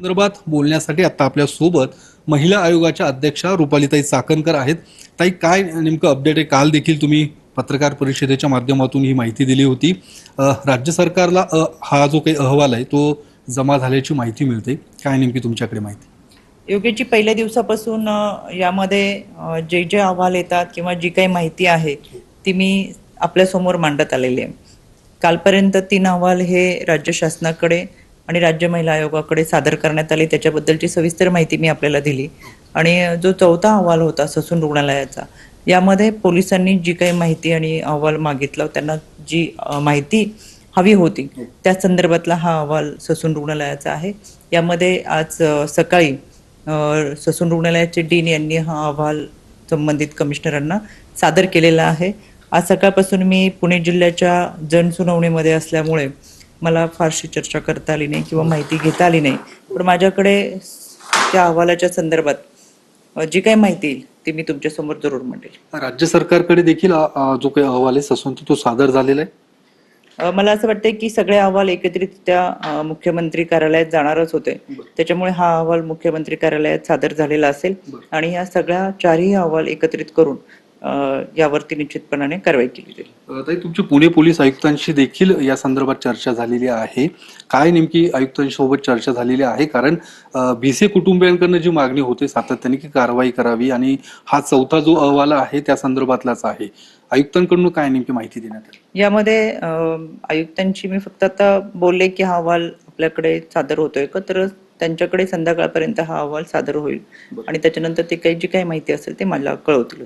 संदर्भात बोलण्यासाठी आता आपल्यासोबत महिला आयोगाच्या अध्यक्षा रुपालीताई चाकणकर आहेत. ताई काय नेमकं अपडेट आहे? काल देखील तुम्ही पत्रकार परिषदेच्या माध्यमातून ही माहिती दिली होती. राज्य सरकारला अ, हा जो काही अहवाल आहे तो जमा झाल्याची माहिती मिळते. काय नेमकी तुमच्याकडे माहिती? योग्यची पहिल्या दिवसापासून यामध्ये जे जे अहवाल येतात किंवा जी काही माहिती आहे ती मी आपल्यासमोर मांडत आलेली आहे. कालपर्यंत तीन अहवाल हे राज्य शासनाकडे आणि राज्य महिला आयोगाकडे सादर करण्यात आले. त्याच्याबद्दलची सविस्तर माहिती मी आपल्याला दिली. आणि जो चौथा अहवाल होता ससून रुग्णालयाचा यामध्ये पोलिसांनी जी काही माहिती आणि अहवाल मागितला त्यांना जी माहिती हवी होती त्या संदर्भातला हा अहवाल ससून रुग्णालयाचा आहे. यामध्ये आज सकाळी ससून रुग्णालयाचे डीन यांनी हा अहवाल संबंधित कमिशनरांना सादर केलेला आहे. आज सकाळपासून मी पुणे जिल्ह्याच्या जनसुनावणीमध्ये असल्यामुळे मला फारशी चर्चा करता आली नाही किंवा माहिती घेता आली नाही. पण माझ्याकडे त्या अहवालाच्या संदर्भात जी काही माहिती येईल ती मी तुमच्यासमोर जरूर मांडेल. राज्य सरकारकडे देखील जो काही अहवाल आहे ससून तो सादर झालेला आहे? मला असं वाटतं की सगळे अहवाल एकत्रित त्या मुख्यमंत्री कार्यालयात जाणारच होते. त्याच्यामुळे हा अहवाल मुख्यमंत्री कार्यालयात सादर झालेला असेल. आणि या सगळ्या चारही अहवाल एकत्रित करून यावरती निश्चितपणाने कारवाई केली जाईल. ताई तुमची पुणे पोलीस आयुक्तांशी देखील या संदर्भात चर्चा झालेली आहे. काय नेमकी आयुक्तांसोबत चर्चा झालेली आहे? कारण बीसीए कुटुंबियांकडनं जी मागणी होते सातत्याने की कारवाई करावी आणि हा चौथा जो अहवाल आहे त्या संदर्भातलाच आहे. आयुक्तांकडून काय नेमकी माहिती देण्यात आली? यामध्ये आयुक्तांची मी फक्त आता बोलले की हा अहवाल आपल्याकडे सादर होतोय का? तर त्यांच्याकडे संध्याकाळपर्यंत हा अहवाल सादर होईल. आणि त्याच्यानंतर ते काही जी काही माहिती असेल ते मला कळवतील.